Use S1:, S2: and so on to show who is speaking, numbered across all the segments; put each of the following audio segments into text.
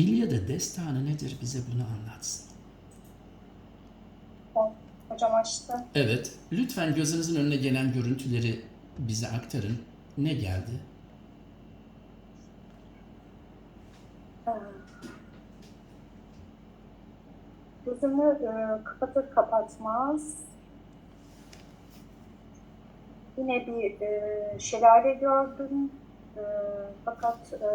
S1: İlyada destanı nedir bize bunu anlatsın.
S2: Hocam açtı.
S1: Evet, lütfen gözünüzün önüne gelen görüntüleri bize aktarın. Ne geldi?
S2: Gözümü e, kapatır kapatmaz yine bir e, şelale gördüm. E, fakat e,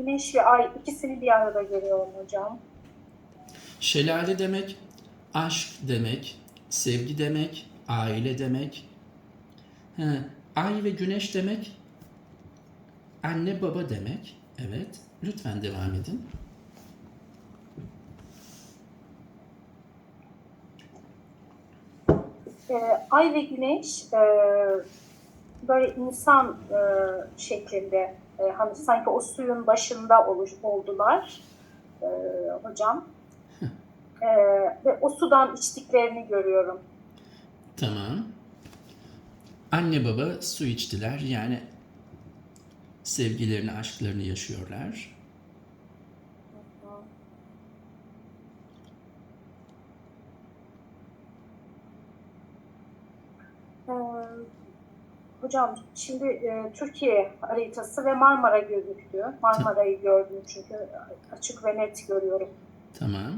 S2: güneş ve ay ikisini bir arada görüyorum hocam.
S1: Şelale demek, aşk demek, sevgi demek, aile demek. He, ay ve güneş demek, anne baba demek. Evet, lütfen devam edin.
S2: E, ay ve güneş e, böyle insan e, şeklinde e, hani sanki o suyun başında oluş, oldular e, hocam. E, ve o sudan içtiklerini görüyorum.
S1: Tamam. Anne baba su içtiler. Yani sevgilerini, aşklarını yaşıyorlar.
S2: Hocam şimdi e, Türkiye haritası ve Marmara gözüktü. Marmara'yı gördüm çünkü açık ve net görüyorum.
S1: Tamam.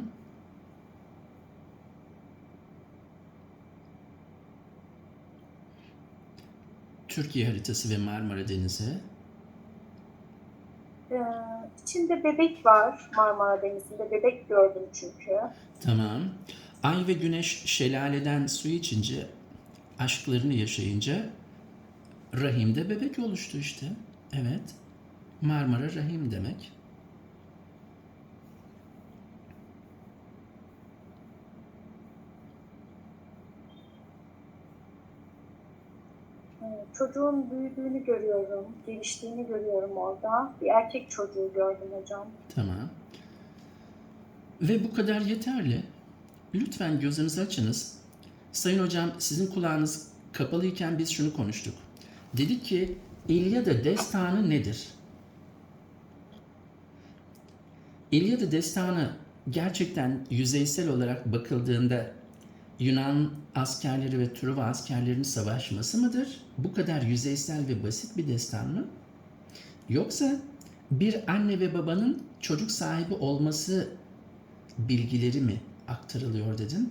S1: Türkiye haritası ve Marmara Denizi.
S2: Ee, içinde bebek var Marmara Denizi'nde. Bebek gördüm çünkü.
S1: Tamam. Ay ve güneş şelaleden su içince, aşklarını yaşayınca rahimde bebek oluştu işte. Evet. Marmara rahim demek.
S2: Ee, çocuğun büyüdüğünü görüyorum. Geliştiğini görüyorum orada. Bir erkek çocuğu gördüm hocam.
S1: Tamam. Ve bu kadar yeterli. Lütfen gözünüzü açınız. Sayın hocam sizin kulağınız kapalıyken biz şunu konuştuk. Dedik ki İlyada destanı nedir? İlyada destanı gerçekten yüzeysel olarak bakıldığında Yunan askerleri ve Truva askerlerinin savaşması mıdır? Bu kadar yüzeysel ve basit bir destan mı? Yoksa bir anne ve babanın çocuk sahibi olması bilgileri mi aktarılıyor dedim.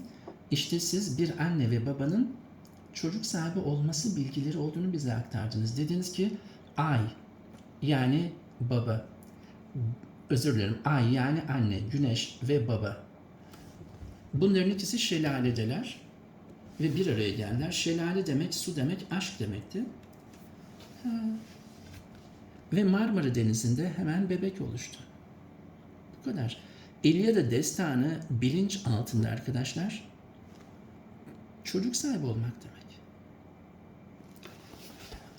S1: İşte siz bir anne ve babanın çocuk sahibi olması bilgileri olduğunu bize aktardınız. Dediniz ki ay yani baba. Özür dilerim. Ay yani anne, güneş ve baba. Bunların ikisi şelaledeler ve bir araya geldiler. Şelale demek, su demek, aşk demekti. Ha. Ve Marmara Denizi'nde hemen bebek oluştu. Bu kadar. İlyada destanı bilinç altında arkadaşlar. Çocuk sahibi olmak demek.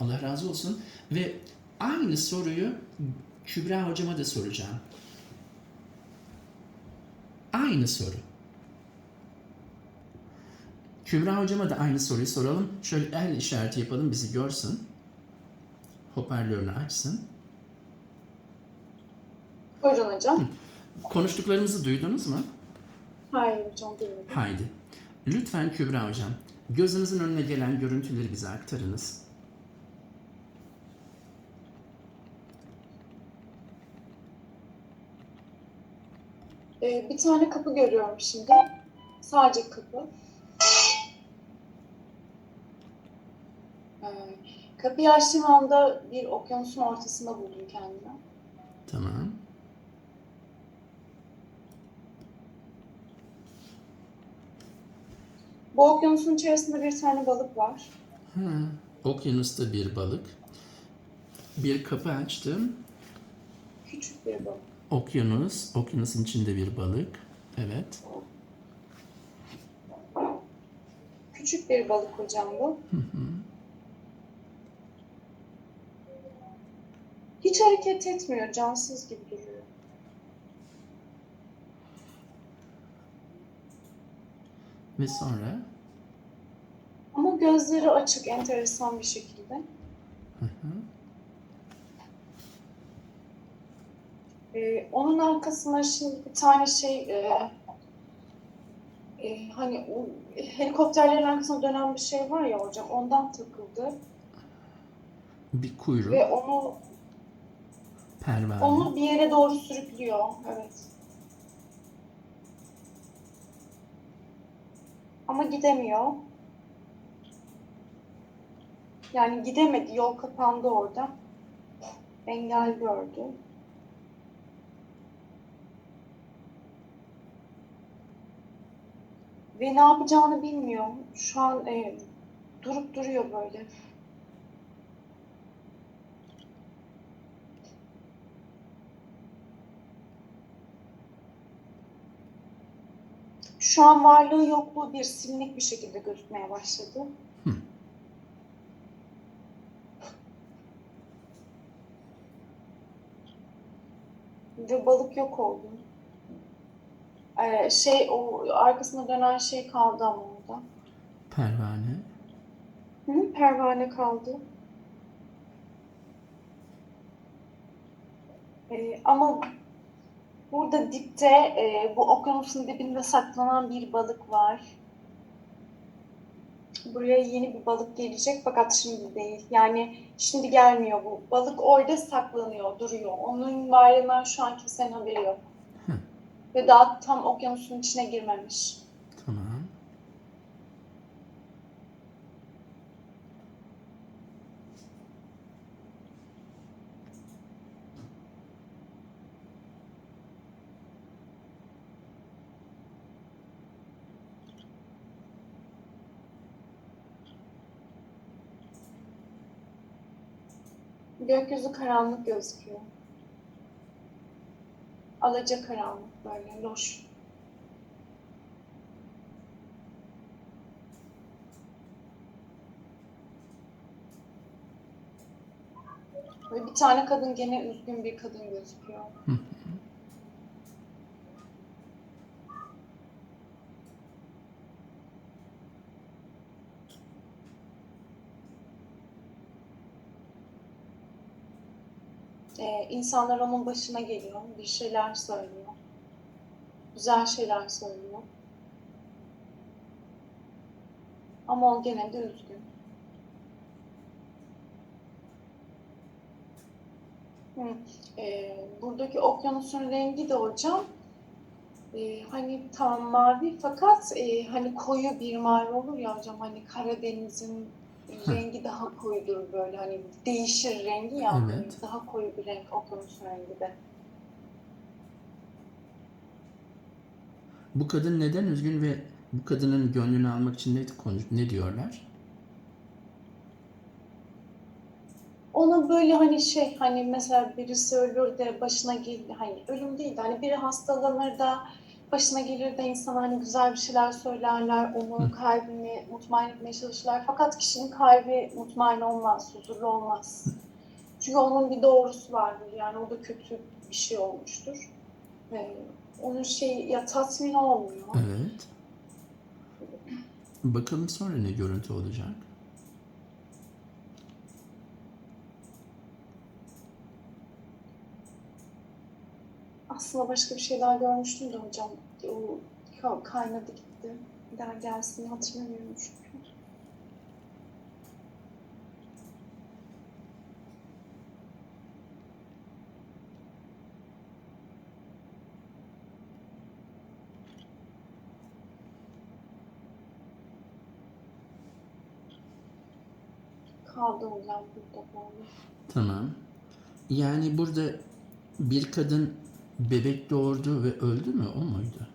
S1: Allah razı olsun. Ve aynı soruyu Kübra hocama da soracağım. Aynı soru. Kübra hocama da aynı soruyu soralım. Şöyle el işareti yapalım bizi görsün. Hoparlörünü açsın.
S3: Buyurun hocam.
S1: Konuştuklarımızı duydunuz mu?
S3: Hayır hocam duymadım.
S1: Haydi. Lütfen Kübra hocam, gözünüzün önüne gelen görüntüleri bize aktarınız.
S3: Ee, bir tane kapı görüyorum şimdi. Sadece kapı. Ee, kapıyı açtığım anda bir okyanusun ortasında buldum kendimi.
S1: Tamam.
S3: Bu okyanusun içerisinde bir tane balık var.
S1: Ha, okyanusta bir balık. Bir kapı açtım.
S3: Küçük bir balık.
S1: Okyanus, okyanusun içinde bir balık. Evet.
S3: Küçük bir balık hocam bu. Hiç hareket etmiyor, cansız gibi duruyor.
S1: Ve sonra
S3: Ama gözleri açık, enteresan bir şekilde. Ee, onun arkasına şimdi bir tane şey e, e, hani o helikopterlerin arkasına dönen bir şey var ya hocam ondan takıldı
S1: Bir kuyruk,
S3: ve onu
S1: pervane.
S3: onu bir yere doğru sürüklüyor. Evet. Ama gidemiyor. Yani gidemedi. Yol kapandı orada. Engel gördü. Ve ne yapacağını bilmiyor. Şu an e, durup duruyor böyle. Şu an varlığı yokluğu bir silinlik bir şekilde gözükmeye başladı.
S1: Hı.
S3: Ve balık yok oldu. Ee, şey o arkasına dönen şey kaldı ama orada.
S1: Pervane.
S3: Hı, pervane kaldı. Ee, ama burada dipte e, bu okyanusun dibinde saklanan bir balık var. Buraya yeni bir balık gelecek fakat şimdi değil. Yani şimdi gelmiyor bu. Balık orada saklanıyor, duruyor. Onun varlığından şu an kimsenin haberi yok. Ve daha tam okyanusun içine girmemiş.
S1: Tamam.
S3: Gökyüzü karanlık gözüküyor. Alaca karanlık böyle loş. Ve bir tane kadın gene üzgün bir kadın gözüküyor. Ee, insanlar onun başına geliyor, bir şeyler söylüyor. Güzel şeyler söylüyor. Ama o gene de üzgün. Hı. Ee, buradaki okyanusun rengi de hocam e, hani tam mavi fakat e, hani koyu bir mavi olur ya hocam hani Karadeniz'in rengi daha koyudur böyle hani değişir rengi ya
S1: Evet.
S3: daha koyu bir renk okyanusun rengi de.
S1: Bu kadın neden üzgün ve bu kadının gönlünü almak için ne, ne diyorlar?
S3: Ona böyle hani şey hani mesela birisi ölür de başına gelir hani ölüm değil de hani biri hastalanır da başına gelir de insana hani güzel bir şeyler söylerler, onun
S1: Hı.
S3: Kalbini mutmain etmeye çalışırlar. Fakat kişinin kalbi mutmain olmaz, huzurlu olmaz. Çünkü onun bir doğrusu vardır yani o da kötü bir şey olmuştur. Ee, onun şey ya tatmin olmuyor.
S1: Evet. Bakalım sonra ne görüntü olacak?
S3: Aslında başka bir şey daha görmüştüm de hocam. O ka- kaynadı gitti. Bir daha gelsin hatırlamıyorum çünkü. Kaldı hocam burada böyle.
S1: Tamam. Yani burada bir kadın bebek doğurdu ve öldü mü? O muydu?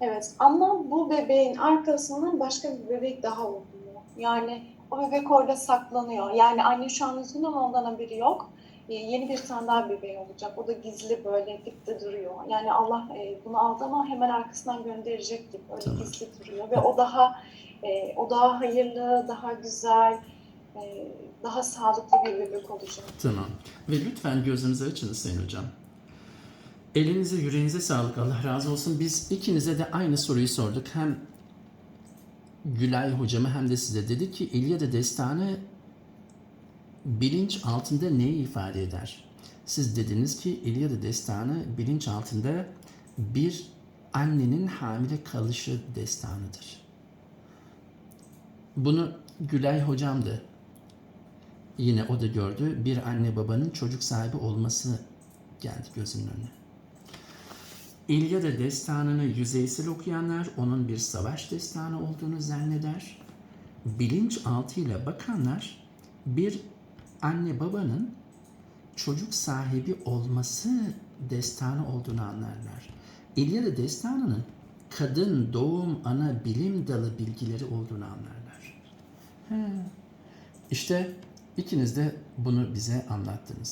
S3: Evet ama bu bebeğin arkasından başka bir bebek daha oluyor. Yani o bebek orada saklanıyor. Yani anne şu an üzgün ama ondan haberi yok. Ee, yeni bir tane daha bebeği olacak. O da gizli böyle dipte duruyor. Yani Allah e, bunu aldı ama hemen arkasından gönderecek gibi öyle
S1: Tamam.
S3: gizli duruyor. Ve o daha e, o daha hayırlı, daha güzel, e, daha sağlıklı bir bebek olacak.
S1: Tamam. Ve lütfen gözünüzü açınız Sayın Hocam. Elinize yüreğinize sağlık. Allah razı olsun. Biz ikinize de aynı soruyu sorduk. Hem Gülay hocama hem de size dedi ki İlyada destanı bilinç altında neyi ifade eder? Siz dediniz ki İlyada destanı bilinçaltında bir annenin hamile kalışı destanıdır. Bunu Gülay hocam da yine o da gördü. Bir anne babanın çocuk sahibi olması geldi gözünün önüne. İlyada destanını yüzeysel okuyanlar onun bir savaş destanı olduğunu zanneder. Bilinçaltıyla bakanlar bir anne babanın çocuk sahibi olması destanı olduğunu anlarlar. İlyada destanının kadın, doğum, ana, bilim dalı bilgileri olduğunu anlarlar. He. İşte ikiniz de bunu bize anlattınız.